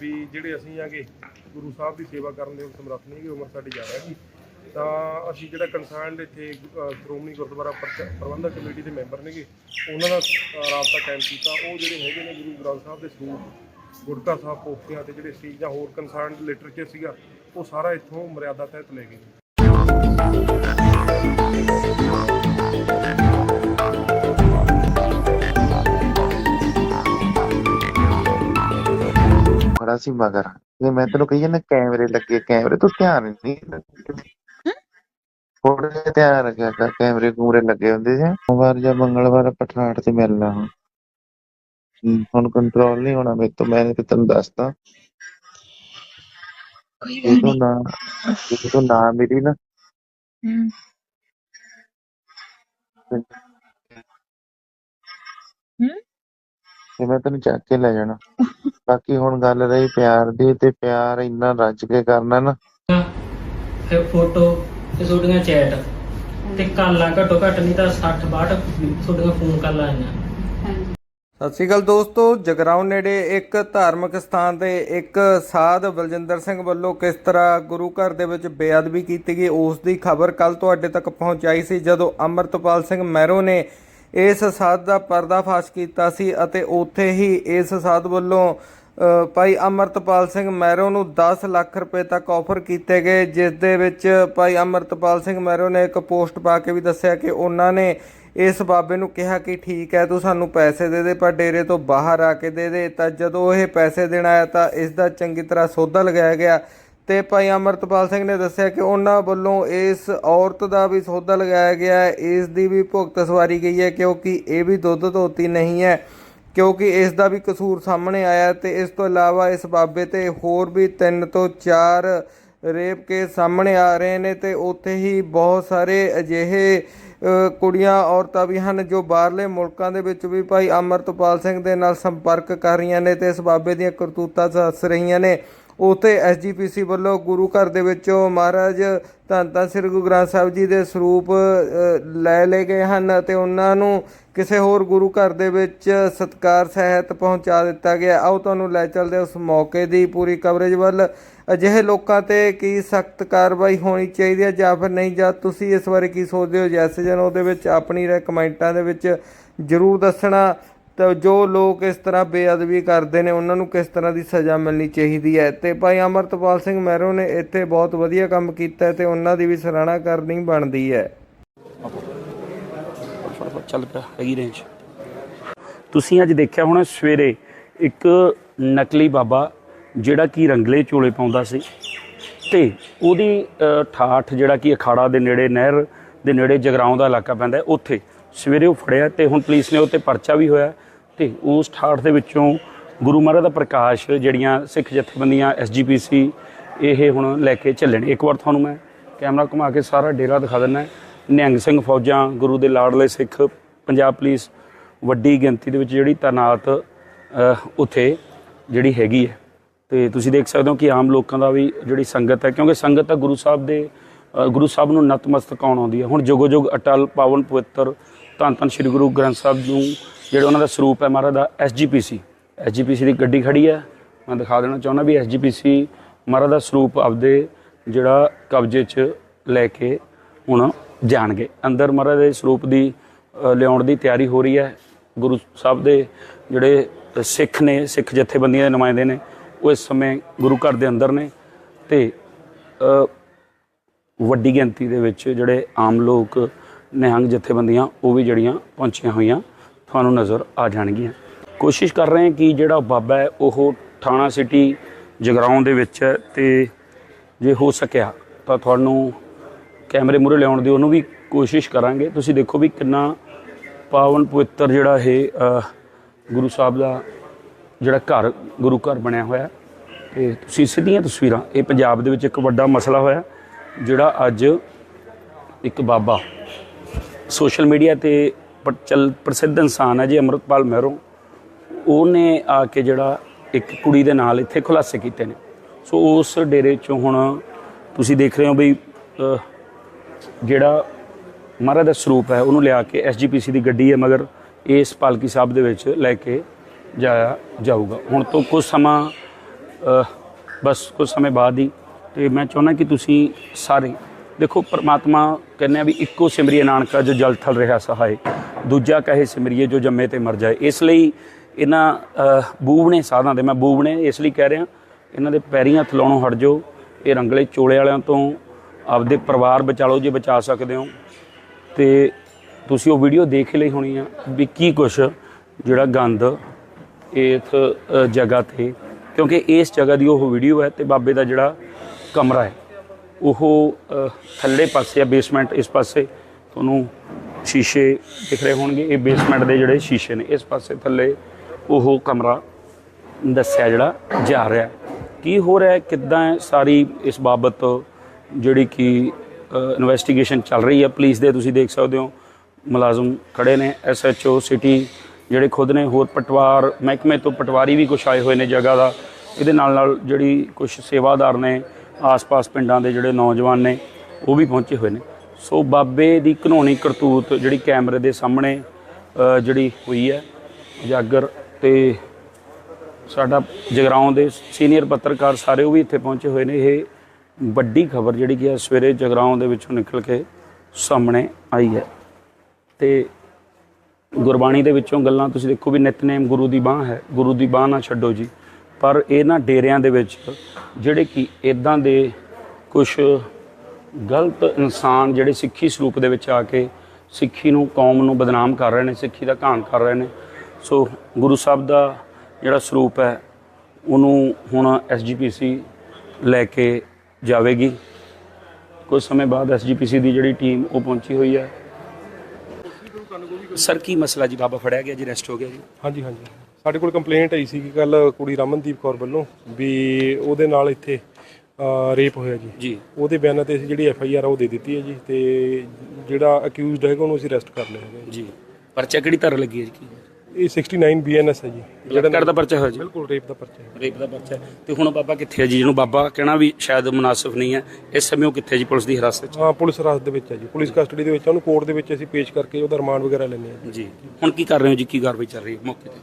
ਵੀ ਜਿਹੜੇ ਅਸੀਂ ਆਗੇ ਗੁਰੂ ਸਾਹਿਬ ਦੀ ਸੇਵਾ ਕਰਨ ਦੇ ਸਮਰੱਥ ਨਹੀਂ ਗੇ ਉਮਰ ਸਾਡੀ ਜ਼ਿਆਦਾ ਹੈਗੀ। ਤਾਂ ਅਸੀਂ ਜਿਹੜਾ ਕੰਸਰਨਡ ਇੱਥੇ ਸ਼੍ਰੋਮਣੀ ਗੁਰਦੁਆਰਾ ਪ੍ਰਚ- ਪ੍ਰਬੰਧਕ ਕਮੇਟੀ ਦੇ ਮੈਂਬਰ ਨੇਗੇ, ਉਹਨਾਂ ਦਾ ਰਾਬਤਾ ਕਾਇਮ ਕੀਤਾ। ਉਹ ਜਿਹੜੇ ਹੈਗੇ ਨੇ ਗੁਰੂ ਗ੍ਰੰਥ ਸਾਹਿਬ ਦੇ ਸਰੂਪ ਗੁਰਦੁਆਰਾ ਸਾਹਿਬ ਪੋਥੀਆਂ ਤੇ ਜਿਹੜੇ ਸੀ, ਜਾਂ ਹੋਰ ਕੰਸਰਨਡ ਲਿਟਰੇਚਰ ਸੀਗਾ, ਉਹ ਸਾਰਾ ਇੱਥੋਂ ਮਰਿਆਦਾ ਤਹਿਤ ਲੈ ਗਏ। ਸੀ ਮਗਰ ਤੇ ਮੈਂ ਤੈਨੂੰ ਕਹੀ ਜਾਂਦਾ ਕੈਮਰੇ ਲੱਗੇ ਕੈਮਰੇ ਤੋਂ ਧਿਆਨ ਨਹੀਂ ਥੋੜਾ ਜਿਹਾ ਧਿਆਨ ਰੱਖਿਆ ਕਰ ਕੈਮਰੇ ਕੂਮਰੇ ਲੱਗੇ ਹੁੰਦੇ ਸੀ। ਸੋਮਵਾਰ ਜਾਂ ਮੰਗਲਵਾਰ ਪਠਾੜ ਤੇ ਮਿਲਣਾ ਹੁਣ। ਹੁਣ ਕੰਟਰੋਲ ਨਹੀਂ ਹੋਣਾ ਮੇਰੇ ਤੋਂ ਮੈਂ ਤੈਨੂੰ ਦੱਸਦਾ। ਕੋਈ ਤੋਂ ਨਾ। ਇਹ ਤੋਂ ਨਾ ਮਿਲੀ ਨਾ। ਹੂੰ। ਹੂੰ? ਤੇ ਮੈਂ ਤੈਨੂੰ ਚੱਕ ਕੇ ਲੈ ਜਾਣਾ। ਬਾਕੀ ਹੁਣ ਗੱਲ ਰਹੀ ਪਿਆਰ ਦੀ ਤੇ ਪਿਆਰ ਇੰਨਾ ਰੱਜ ਕੇ ਕਰਨਾ ਨਾ। ਫਿਰ ਫੋਟੋ ਤੇ ਤੁਹਾਡੀਆਂ ਚੈਟ ਤੇ ਕਾਲਾਂ ਘੱਟੋ ਘੱਟ ਨਹੀਂ ਤਾਂ 60 62 ਤੁਹਾਡੀਆਂ ਫੋਨ ਕਾਲਾਂ ਆਈਆਂ। ਸਤਿ ਸ਼੍ਰੀ ਅਕਾਲ ਦੋਸਤੋ ਜਗਰਾਉਂ ਨੇੜੇ ਇੱਕ ਧਾਰਮਿਕ ਸਥਾਨ ਤੇ ਇੱਕ ਸਾਧ ਬਲਜਿੰਦਰ ਸਿੰਘ ਵੱਲੋਂ ਕਿਸ ਤਰ੍ਹਾਂ ਗੁਰੂ ਘਰ ਦੇ ਵਿੱਚ ਬੇਅਦਬੀ ਕੀਤੀ ਗਈ ਉਸ ਦੀ ਖਬਰ ਕੱਲ ਤੁਹਾਡੇ ਤੱਕ ਪਹੁੰਚਾਈ ਸੀ ਜਦੋਂ ਅਮਰਤਪਾਲ ਸਿੰਘ ਮਹਿਰੋ ਨੇ ਇਸ ਸਾਧ ਦਾ ਪਰਦਾਫਾਸ਼ ਕੀਤਾ ਸੀ ਅਤੇ ਉੱਥੇ ਹੀ ਇਸ ਸਾਧ ਵੱਲੋਂ ਭਾਈ ਅਮਰਤਪਾਲ ਸਿੰਘ ਮੈਰੋ ਨੂੰ 10 ਲੱਖ ਰੁਪਏ ਤੱਕ ਆਫਰ ਕੀਤੇ ਗਏ, ਜਿਸ ਦੇ ਵਿੱਚ ਭਾਈ ਅਮਰਤਪਾਲ ਸਿੰਘ ਮੈਰੋ ਨੇ ਇੱਕ ਪੋਸਟ ਪਾ ਕੇ ਵੀ ਦੱਸਿਆ ਕਿ ਉਹਨਾਂ ਨੇ ਇਸ ਬਾਬੇ ਨੂੰ ਕਿਹਾ ਕਿ ਠੀਕ ਹੈ, ਤੂੰ ਸਾਨੂੰ ਪੈਸੇ ਦੇ ਦੇ, ਪਰ ਡੇਰੇ ਤੋਂ ਬਾਹਰ ਆ ਕੇ ਦੇ ਦੇ। ਤਾਂ ਜਦੋਂ ਇਹ ਪੈਸੇ ਦੇਣ ਆਇਆ ਤਾਂ ਇਸ ਦਾ ਚੰਗੀ ਤਰ੍ਹਾਂ ਸੌਦਾ ਲਗਾਇਆ ਗਿਆ। ਤੇ ਭਾਈ ਅਮਰਤਪਾਲ ਸਿੰਘ ਨੇ ਦੱਸਿਆ ਕਿ ਉਹਨਾਂ ਵੱਲੋਂ ਇਸ ਔਰਤ ਦਾ ਵੀ ਸੌਦਾ ਲਗਾਇਆ ਗਿਆ ਹੈ, ਇਸ ਦੀ ਵੀ ਭੁਗਤ ਸਵਾਰੀ ਗਈ ਹੈ ਕਿਉਂਕਿ ਇਹ ਵੀ ਦੁੱਧ ਧੋਤੀ ਨਹੀਂ ਹੈ, ਕਿਉਂਕਿ ਇਸ ਦਾ ਵੀ ਕਸੂਰ ਸਾਹਮਣੇ ਆਇਆ ਤੇ ਇਸ ਤੋਂ ਇਲਾਵਾ ਇਸ ਬਾਬੇ ਤੇ ਹੋਰ ਵੀ ਤਿੰਨ ਤੋਂ ਚਾਰ ਰੇਪ ਕੇਸ ਸਾਹਮਣੇ ਆ ਰਹੇ ਨੇ ਤੇ ਉੱਥੇ ਹੀ ਬਹੁਤ ਸਾਰੇ ਅਜਿਹੇ ਕੁੜੀਆਂ, ਔਰਤਾਂ ਵੀ ਹਨ ਜੋ ਬਾਹਰਲੇ ਮੁਲਕਾਂ ਦੇ ਵਿੱਚ ਵੀ ਭਾਈ ਅਮਰਤਪਾਲ ਸਿੰਘ ਦੇ ਨਾਲ ਸੰਪਰਕ ਕਰ ਰਹੀਆਂ ਨੇ ਤੇ ਇਸ ਬਾਬੇ ਦੀਆਂ ਕਰਤੂਤਾਂ ਦੱਸ ਰਹੀਆਂ ਨੇ। ਉਥੇ ਐਸਜੀਪੀਸੀ ਵੱਲੋਂ ਗੁਰੂ ਘਰ ਦੇ ਵਿੱਚੋਂ ਮਹਾਰਾਜ ਧੰਨ ਧੰਨ ਸ੍ਰੀ ਗੁਰੂ ਗ੍ਰੰਥ ਸਾਹਿਬ ਜੀ ਦੇ ਸਰੂਪ ਲੈ ਲਏ ਗਏ ਹਨ ਅਤੇ ਉਹਨਾਂ ਨੂੰ ਕਿਸੇ ਹੋਰ ਗੁਰੂ ਘਰ ਦੇ ਵਿੱਚ ਸਤਕਾਰ, ਸਹਿਤ ਪਹੁੰਚਾ ਦਿੱਤਾ ਗਿਆ। ਆਓ ਤੁਹਾਨੂੰ ਲੈ ਚੱਲਦੇ ਉਸ ਮੌਕੇ ਦੀ ਪੂਰੀ ਕਵਰੇਜ ਵੱਲ। ਅਜਿਹੇ ਲੋਕਾਂ ਤੇ ਕੀ ਸਖਤ ਕਾਰਵਾਈ ਹੋਣੀ ਚਾਹੀਦੀ ਹੈ ਜਾਂ ਫਿਰ ਨਹੀਂ? ਜਾਂ ਤੁਸੀਂ ਇਸ ਬਾਰੇ ਕੀ ਸੋਚਦੇ ਹੋ? ਜੈਸੇ ਜਨ, ਉਹਦੇ ਵਿੱਚ ਆਪਣੀ ਰਾਏ ਕਮੈਂਟਾਂ ਦੇ ਵਿੱਚ ਜਰੂਰ ਦੱਸਣਾ। ਤਾਂ ਜੋ ਲੋਕ ਇਸ ਤਰ੍ਹਾਂ ਬੇਅਦਬੀ ਕਰਦੇ ਨੇ, ਉਹਨਾਂ ਨੂੰ ਕਿਸ ਤਰ੍ਹਾਂ ਦੀ ਸਜ਼ਾ ਮਿਲਣੀ ਚਾਹੀਦੀ ਹੈ? ਤੇ ਭਾਈ ਅਮਰਤਪਾਲ ਸਿੰਘ ਮਹਿਰੋ ਨੇ ਇੱਥੇ ਬਹੁਤ ਵਧੀਆ ਕੰਮ ਕੀਤਾ ਹੈ ਤੇ ਉਹਨਾਂ ਦੀ ਵੀ ਸਰਾਹਣਾ ਕਰਨੀ ਬਣਦੀ ਹੈ। ਚੱਲ ਪਿਆ, ਹੈਗੀ ਰੇਂਜ ਤੁਸੀਂ ਅੱਜ ਦੇਖਿਆ ਹੋਣਾ ਸਵੇਰੇ ਇੱਕ ਨਕਲੀ ਬਾਬਾ ਜਿਹੜਾ ਕਿ ਰੰਗਲੇ ਚੋਲੇ ਪਾਉਂਦਾ ਸੀ ਤੇ ਉਹਦੀ ਠਾਠ ਜਿਹੜਾ ਕਿ ਅਖਾੜਾ ਦੇ ਨੇੜੇ, ਨਹਿਰ ਦੇ ਨੇੜੇ ਜਗਰਾਉਂ ਦਾ ਇਲਾਕਾ ਪੈਂਦਾ ਉੱਥੇ ਸਵੇਰੇ ਉਹ ਫੜਿਆ ਤੇ ਹੁਣ ਪੁਲਿਸ ਨੇ ਉੱਤੇ ਪਰਚਾ ਵੀ ਹੋਇਆ। ਤੇ ਉਸ ਠਾਠ ਦੇ ਵਿੱਚੋਂ ਗੁਰੂ ਮਹਾਰਾਜ ਦਾ ਪ੍ਰਕਾਸ਼ ਜਿਹੜੀਆਂ ਸਿੱਖ ਜਥੇਬੰਦੀਆਂ ਐਸਜੀਪੀਸੀ ਇਹ ਹੁਣ ਲੈ ਕੇ ਚੱਲਣ ਇੱਕ ਵਾਰ ਤੁਹਾਨੂੰ ਮੈਂ ਕੈਮਰਾ ਘੁਮਾ ਕੇ ਸਾਰਾ ਡੇਰਾ ਦਿਖਾ ਦਿੰਦਾ ਨਿਹੰਗ ਸਿੰਘ ਫੌਜਾਂ, ਗੁਰੂ ਦੇ ਲਾਡਲੇ ਸਿੱਖ, ਪੰਜਾਬ ਪੁਲਿਸ, ਵੱਡੀ ਗਿਣਤੀ ਦੇ ਵਿੱਚ ਜਿਹੜੀ ਤਾਇਨਾਤ ਉੱਥੇ ਜਿਹੜੀ ਹੈਗੀ ਹੈ। ਤੇ ਤੁਸੀਂ ਦੇਖ ਸਕਦੇ ਹੋ ਕਿ ਆਮ ਲੋਕਾਂ ਦਾ ਵੀ ਜਿਹੜੀ ਸੰਗਤ ਹੈ, ਕਿਉਂਕਿ ਸੰਗਤ ਤਾਂ ਗੁਰੂ ਸਾਹਿਬ ਦੇ ਗੁਰੂ ਸਾਹਿਬ ਨੂੰ ਨਤਮਸਤਕ ਆਉਣ ਆਉਂਦੀ ਹੈ। ਹੁਣ ਜੋਗੋ ਜੋਗ ਅਟਲ, ਪਾਵਨ ਪਵਿੱਤਰ, ਧੰਨ ਧੰਨ ਸ੍ਰੀ ਗੁਰੂ ਗ੍ਰੰਥ ਸਾਹਿਬ ਨੂੰ ਜਿਹੜਾ ਉਹਨਾਂ ਦਾ ਸਰੂਪ ਹੈ ਮਹਾਰਾਜ ਦਾ ਐਸਜੀਪੀਸੀ ਐਸਜੀਪੀਸੀ ਦੀ ਗੱਡੀ ਖੜੀ ਹੈ। ਮੈਂ ਦਿਖਾ ਦੇਣਾ ਚਾਹੁੰਦਾ ਵੀ ਐਸਜੀਪੀਸੀ ਮਹਾਰਾਜ ਦਾ ਸਰੂਪ ਆਪਦੇ ਜਿਹੜਾ ਕਬਜ਼ੇ 'ਚ ਲੈ ਕੇ ਹੁਣ ਜਾਣਗੇ। ਅੰਦਰ ਮਹਾਰਾਜ ਦੇ ਸਰੂਪ ਦੀ ਲਿਆਉਣ ਦੀ ਤਿਆਰੀ ਹੋ ਰਹੀ ਹੈ। ਗੁਰੂ ਸਾਹਿਬ ਦੇ ਜਿਹੜੇ ਸਿੱਖ ਨੇ, ਸਿੱਖ ਜਥੇਬੰਦੀਆਂ ਦੇ ਨੁਮਾਇੰਦੇ ਨੇ, ਉਹ ਇਸ ਸਮੇਂ ਗੁਰੂ ਘਰ ਦੇ ਅੰਦਰ ਨੇ ਤੇ ਵੱਡੀ ਗਿਣਤੀ ਦੇ ਵਿੱਚ ਜਿਹੜੇ ਆਮ ਲੋਕ, ਨਿਹੰਗ ਜਥੇਬੰਦੀਆਂ, ਉਹ ਵੀ ਜਿਹੜੀਆਂ ਪਹੁੰਚੀਆਂ ਹੋਈਆਂ ਤੁਹਾਨੂੰ ਨਜ਼ਰ ਆ ਜਾਣਗੀਆਂ। ਕੋਸ਼ਿਸ਼ ਕਰ ਰਹੇ ਹਾਂ ਕਿ ਜਿਹੜਾ ਬਾਬਾ ਹੈ, ਉਹ ਥਾਣਾ ਸਿਟੀ ਜਗਰਾਉਂ ਦੇ ਵਿੱਚ ਹੈ ਤੇ ਜੇ ਹੋ ਸਕਿਆ ਤਾਂ ਤੁਹਾਨੂੰ ਕੈਮਰੇ ਮੂਹਰੇ ਲਿਆਉਣ ਦੀ ਉਹਨੂੰ ਵੀ ਕੋਸ਼ਿਸ਼ ਕਰਾਂਗੇ। ਤੁਸੀਂ ਦੇਖੋ ਵੀ ਕਿੰਨਾ ਪਾਵਨ ਪਵਿੱਤਰ ਜਿਹੜਾ ਇਹ ਗੁਰੂ ਸਾਹਿਬ ਦਾ ਜਿਹੜਾ ਘਰ, ਗੁਰੂ ਘਰ ਬਣਿਆ ਹੋਇਆ ਤੇ ਤੁਸੀਂ ਸਿੱਧੀਆਂ ਤਸਵੀਰਾਂ, ਇਹ ਪੰਜਾਬ ਦੇ ਵਿੱਚ ਇੱਕ ਵੱਡਾ ਮਸਲਾ ਹੋਇਆ, ਜਿਹੜਾ ਅੱਜ ਇੱਕ ਬਾਬਾ ਸੋਸ਼ਲ ਮੀਡੀਆ ਤੇ ਪ੍ਰਸਿੱਧ ਇਨਸਾਨ ਹੈ ਜੀ ਅਮਰਤਪਾਲ ਮਹਿਰੋਂ। ਉਹਨੇ ਆ ਕੇ ਜਿਹੜਾ ਇੱਕ ਕੁੜੀ ਦੇ ਨਾਲ ਇੱਥੇ ਖੁਲਾਸੇ ਕੀਤੇ ਨੇ। ਸੋ ਉਸ ਡੇਰੇ ਚੋਂ ਹੁਣ ਤੁਸੀਂ ਦੇਖ ਰਹੇ ਹੋ ਵੀ ਜਿਹੜਾ ਮਹਾਰਾਜ ਦਾ ਸਰੂਪ ਹੈ, ਉਹਨੂੰ ਲਿਆ ਕੇ ਐਸਜੀਪੀਸੀ ਦੀ ਗੱਡੀ ਹੈ, ਮਗਰ ਇਸ ਪਾਲਕੀ ਸਾਹਿਬ ਦੇ ਵਿੱਚ ਲੈ ਕੇ ਜਾਇਆ ਜਾਊਗਾ। ਹੁਣ ਤੋਂ ਕੁਝ ਸਮਾਂ ਬਸ ਕੁਝ ਸਮੇਂ ਬਾਅਦ ਹੀ। ਤੇ ਮੈਂ ਚਾਹੁੰਦਾ ਕਿ ਤੁਸੀਂ ਸਾਰੇ, ਦੇਖੋ ਪਰਮਾਤਮਾ ਕਹਿੰਦੇ ਆ ਵੀ ਇੱਕੋ ਸਿਮਰਿਏ ਨਾਨਕਾ ਜੋ ਜਲ ਥਲ ਰਿਹਾ ਸਹਾਏ। ਦੂਜਾ ਕਹੇ ਸਿਮਰਿਏ ਜੋ ਜੰਮੇ ਤੇ ਮਰ ਜਾਏ। ਇਸ ਲਈ ਇਹਨਾਂ ਬੂਬਣੇ ਸਾਧਾਂ ਦੇ, ਮੈਂ ਬੂਬਣੇ ਇਸ ਲਈ ਕਹਿ ਰਿਹਾ, ਇਹਨਾਂ ਦੇ ਪੈਰੀਆਂ ਹੱਥ ਹਟ ਜਾਓ। ਇਹ ਰੰਗਲੇ ਚੋਲੇ ਵਾਲਿਆਂ ਤੋਂ ਆਪਦੇ ਪਰਿਵਾਰ ਬਚਾਲੋ ਜੇ ਬਚਾ ਸਕਦੇ ਹੋ। ਤੇ ਤੁਸੀਂ ਉਹ ਵੀਡੀਓ ਦੇਖ ਲਈ ਹੋਣੀ ਆ ਵੀ ਕੀ ਕੁਛ, ਜਿਹੜਾ ਗੰਦ ਇਸ ਜਗ੍ਹਾ ਤੇ, ਕਿਉਂਕਿ ਇਸ ਜਗ੍ਹਾ ਦੀ ਉਹ ਵੀਡੀਓ ਹੈ ਤੇ ਬਾਬੇ ਦਾ ਜਿਹੜਾ ਕਮਰਾ ਹੈ, ਉਹ ਥੱਲੇ ਪਾਸੇ ਆ, ਬੇਸਮੈਂਟ ਇਸ ਪਾਸੇ। ਤੁਹਾਨੂੰ ਸ਼ੀਸ਼ੇ ਦਿਖ ਰਹੇ ਹੋਣਗੇ, ਇਹ ਬੇਸਮੈਂਟ ਦੇ ਜਿਹੜੇ ਸ਼ੀਸ਼ੇ ਨੇ, ਇਸ ਪਾਸੇ ਥੱਲੇ ਉਹ ਕਮਰਾ ਦੱਸਿਆ ਜਿਹੜਾ ਜਾ ਰਿਹਾ। ਕੀ ਹੋ ਰਿਹਾ ਕਿੱਦਾਂ ਸਾਰੀ ਇਸ ਬਾਬਤ ਜਿਹੜੀ ਕਿ ਇਨਵੈਸਟੀਗੇਸ਼ਨ ਚੱਲ ਰਹੀ ਹੈ? ਪੁਲਿਸ ਦੇ ਤੁਸੀਂ ਦੇਖ ਸਕਦੇ ਹੋ, ਮੁਲਾਜ਼ਮ ਖੜੇ ਨੇ ਐਸਐਚਓ ਸਿਟੀ ਜਿਹੜੇ ਖੁਦ ਨੇ, ਹੋਰ ਪਟਵਾਰ, ਮਹਿਕਮੇ ਤੋਂ ਪਟਵਾਰੀ ਵੀ ਕੁਛ ਆਏ ਹੋਏ ਨੇ ਜਗ੍ਹਾ ਦਾ। ਇਹਦੇ ਨਾਲ ਨਾਲ ਜਿਹੜੀ ਕੁਝ ਸੇਵਾਦਾਰ ਨੇ, ਆਸ-ਪਾਸ ਪਿੰਡਾਂ ਦੇ ਜਿਹੜੇ ਨੌਜਵਾਨ ਨੇ, ਉਹ ਵੀ ਪਹੁੰਚੇ ਹੋਏ ਨੇ। ਸੋ ਬਾਬੇ ਦੀ ਘਨੋਣੀ ਕਰਤੂਤ ਜਿਹੜੀ ਕੈਮਰੇ ਦੇ ਸਾਹਮਣੇ ਜਿਹੜੀ ਹੋਈ ਹੈ, ਉਜਾਗਰ ਤੇ ਸਾਡਾ ਜਗਰਾਉਂ ਦੇ ਸੀਨੀਅਰ ਪੱਤਰਕਾਰ ਸਾਰੇ ਉਹ ਵੀ ਇੱਥੇ ਪਹੁੰਚੇ ਹੋਏ ਨੇ। ਇਹ ਵੱਡੀ ਖਬਰ ਜਿਹੜੀ ਕਿ ਹੈ ਸਵੇਰੇ ਜਗਰਾਉਂ ਦੇ ਵਿੱਚੋਂ ਨਿਕਲ ਕੇ ਸਾਹਮਣੇ ਆਈ ਹੈ। ਤੇ ਗੁਰਬਾਣੀ ਦੇ ਵਿੱਚੋਂ ਗੱਲਾਂ ਤੁਸੀਂ ਦੇਖੋ ਵੀ ਨਿਤਨੇਮ ਗੁਰੂ ਦੀ ਬਾਹ ਹੈ, ਗੁਰੂ ਦੀ ਬਾਹ ਨਾ ਛੱਡੋ ਜੀ। ਪਰ ਇਹਨਾਂ ਡੇਰਿਆਂ ਦੇ ਵਿੱਚ, ਜਿਹੜੇ ਕਿ ਇਦਾਂ ਦੇ ਕੁਝ ਗਲਤ ਇਨਸਾਨ ਜਿਹੜੇ ਸਿੱਖੀ ਸਰੂਪ ਦੇ ਵਿੱਚ ਆ ਕੇ ਸਿੱਖੀ ਨੂੰ ਕੌਮ ਨੂੰ ਬਦਨਾਮ ਕਰ ਰਹੇ ਨੇ ਸਿੱਖੀ ਦਾ ਘਾਣ ਕਰ ਰਹੇ ਨੇ। ਸੋ ਗੁਰੂ ਸਾਹਿਬ ਦਾ ਜਿਹੜਾ ਸਰੂਪ ਹੈ ਉਹਨੂੰ ਹੁਣ ਐਸਜੀਪੀਸੀ ਲੈ ਕੇ ਜਾਵੇਗੀ। ਕੁਝ ਸਮੇਂ ਬਾਅਦ ਐਸਜੀਪੀਸੀ ਦੀ ਜਿਹੜੀ ਟੀਮ ਉਹ ਪਹੁੰਚੀ ਹੋਈ ਹੈ। ਸਰ ਕੀ ਮਸਲਾ ਜੀ? ਬਾਬਾ ਫੜਿਆ ਗਿਆ ਜੀ ਰੈਸਟ ਹੋ ਗਿਆ ਜੀ। ਹਾਂਜੀ ਹਾਂਜੀ। ਸਾਡੇ ਕੋਲ ਕੰਪਲੇਂਟ ਆਈ ਸੀ ਕਿ ਕੱਲ ਕੁੜੀ ਰਮਨਦੀਪ ਕੌਰ ਵੱਲੋਂ ਵੀ ਉਹਦੇ ਨਾਲ ਇੱਥੇ ਰੇਪ ਹੋਇਆ ਜੀ। ਜੀ। ਉਹਦੇ ਬਿਆਨਾਂ ਤੇ ਅਸੀਂ ਜਿਹੜੀ ਐਫ ਆਈ ਆਰ ਉਹ ਦੇ ਦਿੱਤੀ ਹੈ ਜੀ ਤੇ ਜਿਹੜਾ ਅਕਿਊਜ਼ਡ ਹੈਗਾ ਉਹਨੂੰ ਅਸੀਂ ਅਰੈਸਟ ਕਰ ਲਿਆ ਹੈਗਾ ਜੀ। ਪਰਚਾ ਕਿਹੜੀ ਤਰ੍ਹਾਂ ਲੱਗੀ ਹੈ ਜੀ? ਕੀ ਇਹ 69 ਬੀਐਨਐਸ ਹੈ ਜੀ। ਜਿਹੜਾ ਦਾ ਪਰਚਾ ਹੋਇਆ ਜੀ? ਬਿਲਕੁਲ ਰੇਪ ਦਾ ਪਰਚਾ ਹੈ। ਰੇਪ ਦਾ ਪਰਚਾ ਹੈ। ਤੇ ਹੁਣ ਬਾਬਾ ਕਿੱਥੇ ਹੈ ਜੀ? ਜਿਹਨੂੰ ਬਾਬਾ ਕਹਿਣਾ ਵੀ ਸ਼ਾਇਦ ਮੁਨਾਸਿਬ ਨਹੀਂ ਹੈ। ਇਸ ਸਮੇਂ ਉਹ ਕਿੱਥੇ ਜੀ ਪੁਲਿਸ ਦੀ ਹਿਰਾਸਤ 'ਚ ਹਾਂ ਪੁਲਿਸ ਰਾਜ ਦੇ ਵਿੱਚ ਹੈ ਜੀ। ਪੁਲਿਸ ਕਸਟਡੀ ਦੇ ਵਿੱਚ ਹੈ, ਉਹਨੂੰ ਕੋਰਟ ਦੇ ਵਿੱਚ ਅਸੀਂ ਪੇਸ਼ ਕਰਕੇ ਉਹਦਾ ਰਿਮਾਂਡ ਵਗੈਰਾ ਲੈਂਦੇ ਹਾਂ ਜੀ। ਜੀ। ਹੁਣ ਕੀ ਕਰ ਰਹੇ ਹੋ ਜੀ? ਕੀ ਕਾਰਵਾਈ ਚੱਲ ਰਹੀ ਹੈ ਮੌਕੇ ਤੇ?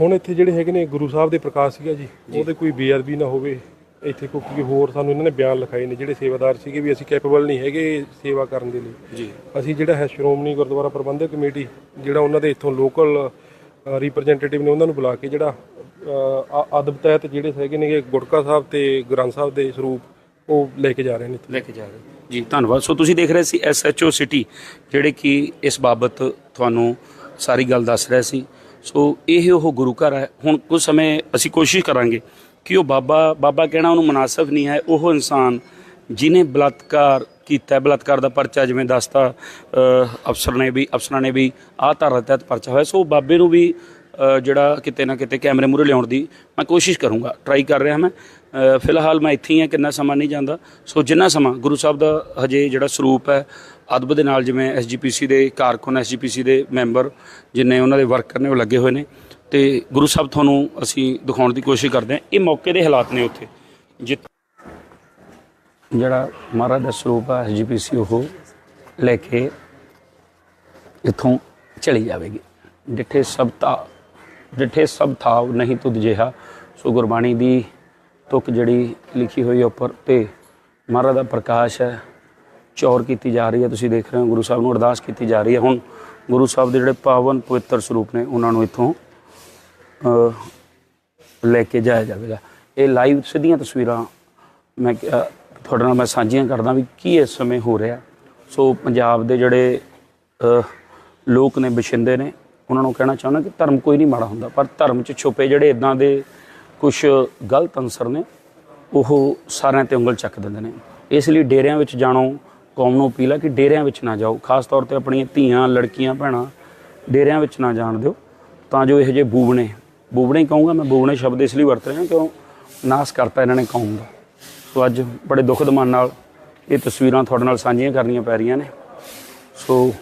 ਹੁਣ ਇੱਥੇ ਜਿਹੜੇ ਹੈਗੇ ਨੇ ਗੁਰੂ ਸਾਹਿਬ ਦੇ ਪ੍ਰਕਾਸ਼ ਸੀਗਾ ਜੀ। ਉਹਦੇ ਕੋਈ ਬੇਅਦਬੀ ਨਾ ਹੋਵੇ। ਇੱਥੇ ਕੋਈ ਕੋਈ ਹੋਰ ਸਾਨੂੰ ਇਹਨਾਂ ਨੇ ਬਿਆਨ ਲਿਖਾਏ ਨੇ ਜਿਹੜੇ ਸੇਵਾਦਾਰ ਸੀਗੇ ਵੀ ਅਸੀਂ ਕੈਪੇਬਲ ਨਹੀਂ ਹੈਗੇ ਸੇਵਾ ਕਰਨ ਦੇ ਲਈ। ਜੀ। ਅਸੀਂ ਜਿਹੜਾ ਹੈ ਸ਼੍ਰੋਮਣੀ ਗੁਰਦੁਆਰਾ ਪ੍ਰਬੰਧਕ ਕਮੇਟੀ ਜਿਹੜਾ ਉਹਨਾਂ ਦੇ ਇੱਥੋਂ ਲੋਕਲ ਰਿਪਰੈਜ਼ੈਂਟੇਟਿਵ ਨੇ ਉਹਨਾਂ ਨੂੰ ਬੁਲਾ ਕੇ ਜਿਹੜਾ ਅਦਬ ਤਹਿਤ ਜਿਹੜੇ ਹੈਗੇ ਨੇ ਗੁਟਕਾ ਸਾਹਿਬ ਤੇ ਗ੍ਰੰਥ ਸਾਹਿਬ ਦੇ ਸਰੂਪ ਉਹ ਲੈ ਕੇ ਜਾ ਰਹੇ ਨੇ। ਲੈ ਕੇ ਜਾ ਰਹੇ। ਜੀ ਧੰਨਵਾਦ। ਸੋ ਤੁਸੀਂ ਦੇਖ ਰਹੇ ਸੀ ਐਸਐਚਓ ਸਿਟੀ ਜਿਹੜੇ ਕਿ ਇਸ ਬਾਬਤ ਤੁਹਾਨੂੰ ਸਾਰੀ ਗੱਲ ਦੱਸ ਰਿਹਾ ਸੀ। ਸੋ ਇਹ ਉਹ ਗੁਰੂ ਘਰ ਹੈ। ਹੁਣ ਕੁਝ ਸਮੇਂ ਅਸੀਂ ਕੋਸ਼ਿਸ਼ ਕਰਾਂਗੇ ਕਿ ਉਹ ਬਾਬਾ ਬਾਬਾ ਕਹਿਣਾ ਉਹਨੂੰ ਮੁਨਾਸਬ ਨਹੀਂ ਹੈ ਉਹ ਇਨਸਾਨ ਜਿਨੇ ਬਲਾਤਕਾਰ ਕੀਤਾ ਹੈ, ਬਲਾਤਕਾਰ ਦਾ ਪਰਚਾ ਜਿਵੇਂ ਦੱਸਤਾ ਅਫਸਰ ਨੇ ਵੀ ਅਫਸਰਾਂ ਨੇ ਵੀ ਆਹ ਧਾਰਾ ਤਹਿਤ ਪਰਚਾ ਹੋਇਆ ਸੋ ਬਾਬੇ ਨੂੰ ਵੀ ਜਿਹੜਾ ਕਿਤੇ ਨਾ ਕਿਤੇ ਕੈਮਰੇ ਮੂਹਰੇ ਲਿਆਉਣ ਦੀ ਮੈਂ ਕੋਸ਼ਿਸ਼ ਕਰੂੰਗਾ ਟਰਾਈ ਕਰ ਰਿਹਾ ਮੈਂ ਫਿਲਹਾਲ ਮੈਂ ਇੱਥੇ ਹੀ ਹਾਂ ਕਿੰਨਾ ਸਮਾਂ ਨਹੀਂ ਜਾਂਦਾ ਸੋ ਜਿੰਨਾ ਸਮਾਂ ਗੁਰੂ ਸਾਹਿਬ ਦਾ ਹਜੇ ਜਿਹੜਾ ਸਰੂਪ ਹੈ ਅਦਬ ਦੇ ਨਾਲ ਜਿਵੇਂ ਐਸਜੀਪੀਸੀ ਦੇ ਕਾਰਕੁਨ ਐਸਜੀਪੀਸੀ ਦੇ ਮੈਂਬਰ ਜਿੰਨੇ ਉਹਨਾਂ ਦੇ ਵਰਕਰ ਨੇ ਉਹ ਲੱਗੇ ਹੋਏ ਨੇ ਤੇ ਗੁਰੂ ਸਾਹਿਬ ਤੁਹਾਨੂੰ ਅਸੀਂ ਦਿਖਾਉਣ ਦੀ ਕੋਸ਼ਿਸ਼ ਕਰਦੇ ਹਾਂ। ਇਹ ਮੌਕੇ ਦੇ ਹਾਲਾਤ ਨੇ ਉੱਥੇ। ਜਿੱਥੇ ਜਿਹੜਾ ਮਹਾਰਾਜ ਦਾ ਸਰੂਪ ਹੈ ਐਸਜੀਪੀਸੀ ਉਹ ਲੈ ਕੇ ਇੱਥੋਂ ਚਲੀ ਜਾਵੇਗੀ। ਡਿਠੇ ਸਭ ਤਾ ਡਿਠੇ ਸਭ ਥਾਵ ਨਹੀਂ ਤੁਧ ਜਿਹਾ, ਸੋ ਗੁਰਬਾਣੀ ਦੀ ਤੁਕ ਜਿਹੜੀ ਲਿਖੀ ਹੋਈ ਹੈ ਉੱਪਰ ਤੇ ਮਹਾਰਾਜ ਦਾ ਪ੍ਰਕਾਸ਼ ਹੈ। ਚੌਰ ਕੀਤੀ ਜਾ ਰਹੀ ਹੈ, ਤੁਸੀਂ ਦੇਖ ਰਹੇ ਹੋ, ਗੁਰੂ ਸਾਹਿਬ ਨੂੰ ਅਰਦਾਸ ਕੀਤੀ ਜਾ ਰਹੀ ਹੈ। ਹੁਣ ਗੁਰੂ ਸਾਹਿਬ ਦੇ ਜਿਹੜੇ ਪਾਵਨ ਪਵਿੱਤਰ ਸਰੂਪ ਨੇ, ਉਹਨਾਂ ਨੂੰ ਇੱਥੋਂ ਲੈ ਕੇ ਜਾਇਆ ਜਾਵੇਗਾ। ਇਹ ਲਾਈਵ ਸਿੱਧੀਆਂ ਤਸਵੀਰਾਂ ਮੈਂ ਕਿਹਾ ਤੁਹਾਡੇ ਨਾਲ ਮੈਂ ਸਾਂਝੀਆਂ ਕਰਦਾ ਵੀ ਕੀ ਇਸ ਸਮੇਂ ਹੋ ਰਿਹਾ। ਸੋ ਪੰਜਾਬ ਦੇ ਜਿਹੜੇ ਲੋਕ ਨੇ, ਬਸ਼ਿੰਦੇ ਨੇ, ਉਹਨਾਂ ਨੂੰ ਕਹਿਣਾ ਚਾਹੁੰਦਾ ਕਿ ਧਰਮ ਕੋਈ ਨਹੀਂ ਮਾੜਾ ਹੁੰਦਾ, ਪਰ ਧਰਮ 'ਚ ਛੁਪੇ ਜਿਹੜੇ ਇਦਾਂ ਦੇ ਕੁਝ ਗਲਤ ਅੰਸਰ ਨੇ, ਉਹ ਸਾਰਿਆਂ ਤੇ ਉਂਗਲ ਚੱਕ ਦਿੰਦੇ ਨੇ। ਇਸ ਲਈ ਡੇਰਿਆਂ ਵਿੱਚ ਜਾਣੋ, ਕੌਮ ਨੂੰ ਅਪੀਲ ਹੈ ਕਿ ਡੇਰਿਆਂ ਵਿੱਚ ਨਾ ਜਾਓ। ਖਾਸ ਤੌਰ ਤੇ ਆਪਣੀਆਂ ਧੀਆਂ, ਲੜਕੀਆਂ, ਭੈਣਾਂ, ਡੇਰਿਆਂ ਵਿੱਚ ਨਾ ਜਾਣ ਦਿਓ, ਤਾਂ ਜੋ ਇਹੋ ਜਿਹੇ ਬੂਬਣੇ ਬੂਬਣੇ ਕਹੂੰਗਾ, ਮੈਂ ਬੂਬਣੇ ਸ਼ਬਦ ਇਸ ਲਈ ਵਰਤ ਰਿਹਾ ਕਿਉਂ? ਨਾਸ ਕਰਤਾ ਇਹਨਾਂ ਨੇ ਕੌਮ ਦਾ। ਸੋ ਅੱਜ ਬੜੇ ਦੁੱਖ ਦੇ ਮਨ ਨਾਲ ਇਹ ਤਸਵੀਰਾਂ ਤੁਹਾਡੇ ਨਾਲ ਸਾਂਝੀਆਂ ਕਰਨੀਆਂ ਪੈ ਰਹੀਆਂ ਨੇ। ਸੋ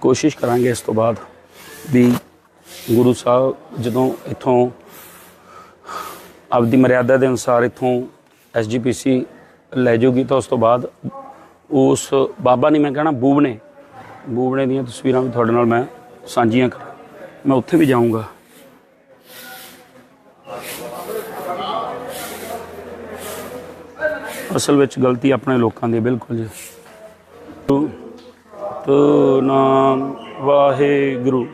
ਕੋਸ਼ਿਸ਼ ਕਰਾਂਗੇ ਇਸ ਤੋਂ ਬਾਅਦ ਵੀ ਗੁਰੂ ਸਾਹਿਬ ਜਦੋਂ ਇੱਥੋਂ ਆਪਦੀ ਮਰਿਆਦਾ ਦੇ ਅਨੁਸਾਰ ਇੱਥੋਂ ਐਸਜੀਪੀਸੀ ਲੈ ਜਾਊਗੀ ਤਾਂ ਉਸ ਤੋਂ ਬਾਅਦ ਉਸ ਬਾਬਾ ਨਹੀਂ, ਮੈਂ ਕਹਿਣਾ ਬੂਬਣੇ। ਬੂਬਣੇ ਦੀਆਂ ਤਸਵੀਰਾਂ ਵੀ ਤੁਹਾਡੇ ਨਾਲ ਮੈਂ ਸਾਂਝੀਆਂ ਕਰਾਂ ਮੈਂ ਉੱਥੇ ਵੀ ਜਾਊਂਗਾ। ਅਸਲ ਵਿੱਚ ਗਲਤੀ ਆਪਣੇ ਲੋਕਾਂ ਦੀ ਬਿਲਕੁਲ ਜੀ। ਤੋ ਨਾਮ ਵਾਹਿਗੁਰੂ।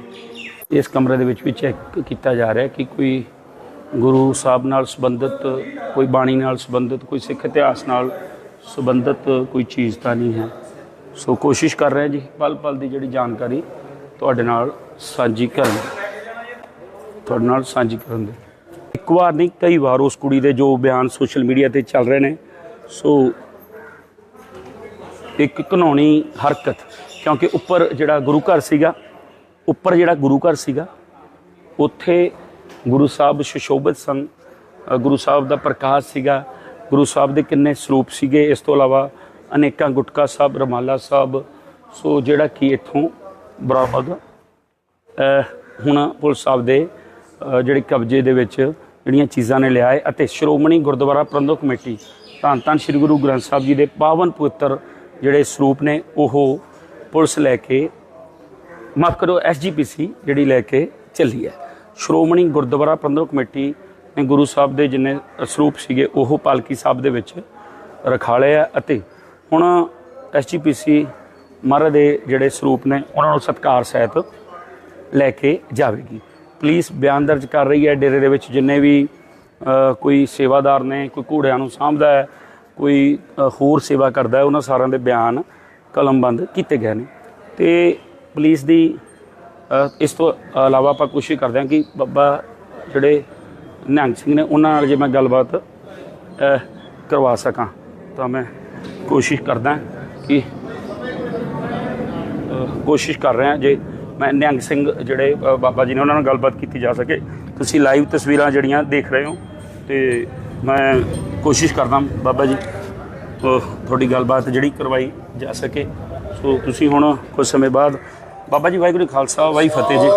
ਇਸ ਕਮਰੇ ਦੇ ਵਿੱਚ ਵੀ ਚੈੱਕ ਕੀਤਾ ਜਾ ਰਿਹਾ ਕਿ ਕੋਈ ਗੁਰੂ ਸਾਹਿਬ ਨਾਲ ਸੰਬੰਧਿਤ, ਕੋਈ ਬਾਣੀ ਨਾਲ ਸੰਬੰਧਿਤ, ਕੋਈ ਸਿੱਖ ਇਤਿਹਾਸ ਨਾਲ ਸੰਬੰਧਿਤ ਕੋਈ ਚੀਜ਼ ਤਾਂ ਨਹੀਂ ਹੈ। ਸੋ ਕੋਸ਼ਿਸ਼ ਕਰ ਰਹੇ ਜੀ ਪਲ ਪਲ ਦੀ ਜਿਹੜੀ ਜਾਣਕਾਰੀ ਤੁਹਾਡੇ ਨਾਲ ਸਾਂਝੀ ਕਰਨ। ਤੁਹਾਡੇ ਨਾਲ ਸਾਂਝੀ ਕਰਨ ਦੇ। ਇੱਕ ਵਾਰ ਨਹੀਂ, ਕਈ ਵਾਰ ਉਸ ਕੁੜੀ ਦੇ ਜੋ ਬਿਆਨ ਸੋਸ਼ਲ ਮੀਡੀਆ ਤੇ ਚੱਲ ਰਹੇ ਨੇ, ਸੋ ਇੱਕ ਘਨੌਣੀ ਹਰਕਤ, ਕਿਉਂਕਿ ਉੱਪਰ ਜਿਹੜਾ ਗੁਰੂ ਘਰ ਸੀਗਾ, ਉੱਪਰ ਜਿਹੜਾ ਗੁਰੂ ਘਰ ਸੀਗਾ, ਉੱਥੇ ਗੁਰੂ ਸਾਹਿਬ ਸੁਸ਼ੋਭਿਤ ਸਨ। ਗੁਰੂ ਸਾਹਿਬ ਦਾ ਪ੍ਰਕਾਸ਼ ਸੀਗਾ। ਗੁਰੂ ਸਾਹਿਬ ਦੇ ਕਿੰਨੇ ਸਰੂਪ ਸੀਗੇ, ਇਸ ਤੋਂ ਇਲਾਵਾ ਅਨੇਕਾਂ ਗੁਟਕਾ ਸਾਹਿਬ, ਰਮਾਲਾ ਸਾਹਿਬ, ਸੋ ਜਿਹੜਾ ਕਿ ਇੱਥੋਂ ਬਰਾਬਰ ਹੁਣ ਪੁਲਿਸ ਸਾਹਿਬ ਦੇ ਜਿਹੜੇ ਕਬਜ਼ੇ ਦੇ ਵਿੱਚ ਜਿਹੜੀਆਂ ਚੀਜ਼ਾਂ ਨੇ ਲਿਆ ਹੈ ਅਤੇ ਸ਼੍ਰੋਮਣੀ ਗੁਰਦੁਆਰਾ ਪ੍ਰਬੰਧਕ ਕਮੇਟੀ, ਧੰਨ ਧੰਨ ਸ੍ਰੀ ਗੁਰੂ ਗ੍ਰੰਥ ਸਾਹਿਬ ਜੀ ਦੇ ਪਾਵਨ ਪਵਿੱਤਰ ਜਿਹੜੇ ਸਰੂਪ ਨੇ, ਉਹ ਪੁਲਿਸ ਲੈ ਕੇ, ਮਾਫ ਕਰੋ ਐਸਜੀਪੀਸੀ ਜਿਹੜੀ ਲੈ ਕੇ ਚੱਲੀ ਹੈ। ਸ਼੍ਰੋਮਣੀ ਗੁਰਦੁਆਰਾ ਪ੍ਰਬੰਧਕ ਕਮੇਟੀ ਨੇ ਗੁਰੂ ਸਾਹਿਬ ਦੇ ਜਿੰਨੇ ਸਰੂਪ ਸੀਗੇ, ਉਹ ਪਾਲਕੀ ਸਾਹਿਬ ਦੇ ਵਿੱਚ ਰਖਾਲੇ ਆ ਅਤੇ ਹੁਣ ਐਸਜੀਪੀਸੀ ਮਹਾਰਾਜ ਦੇ ਜਿਹੜੇ ਸਰੂਪ ਨੇ, ਉਹਨਾਂ ਨੂੰ ਸਤਕਾਰ ਸਹਿਤ ਲੈ ਕੇ ਜਾਵੇਗੀ। ਪੁਲਿਸ ਬਿਆਨ ਦਰਜ ਕਰ ਰਹੀ ਹੈ। ਡੇਰੇ ਦੇ ਵਿੱਚ ਜਿੰਨੇ ਵੀ ਕੋਈ ਸੇਵਾਦਾਰ ਨੇ, ਕੋਈ ਘੋੜਿਆਂ ਨੂੰ ਸਾਂਭਦਾ ਹੈ, ਕੋਈ ਹੋਰ ਸੇਵਾ ਕਰਦਾ ਹੈ, ਉਹਨਾਂ ਸਾਰਿਆਂ ਦੇ ਬਿਆਨ ਕਲਮਬੰਦ ਕੀਤੇ ਗਏ ਨੇ। ਤੇ ਪੁਲਿਸ ਦੀ ਇਸ ਤੋਂ ਇਲਾਵਾ ਆਪਾਂ ਕੋਸ਼ਿਸ਼ ਕਰਦੇ ਹਾਂ ਕਿ ਬਾਬਾ ਜਿਹੜੇ ਨਿਹੰਗ ਸਿੰਘ ਨੇ, ਉਹਨਾਂ ਨਾਲ ਜੇ ਮੈਂ ਗੱਲਬਾਤ ਕਰਵਾ ਸਕਾਂ, ਤਾਂ ਮੈਂ ਕੋਸ਼ਿਸ਼ ਕਰਦਾ ਕਿ ਕੋਸ਼ਿਸ਼ ਕਰ ਰਿਹਾ ਜੇ ਮੈਂ ਨਿਹੰਗ ਸਿੰਘ ਜਿਹੜੇ ਬਾਬਾ ਜੀ ਨੇ ਉਹਨਾਂ ਨਾਲ ਗੱਲਬਾਤ ਕੀਤੀ ਜਾ ਸਕੇ। ਤੁਸੀਂ ਲਾਈਵ ਤਸਵੀਰਾਂ ਜਿਹੜੀਆਂ ਦੇਖ ਰਹੇ ਹੋ, ਤੇ ਮੈਂ ਕੋਸ਼ਿਸ਼ ਕਰਦਾ ਬਾਬਾ ਜੀ ਤੁਹਾਡੀ ਗੱਲਬਾਤ ਜਿਹੜੀ ਕਰਵਾਈ ਜਾ ਸਕੇ। ਸੋ ਤੁਸੀਂ ਹੁਣ ਕੁਝ ਸਮੇਂ ਬਾਅਦ, ਬਾਬਾ ਜੀ ਵਾਹਿਗੁਰੂ ਖਾਲਸਾ, ਵਾਹਿ ਫਤਿਹ ਜੀ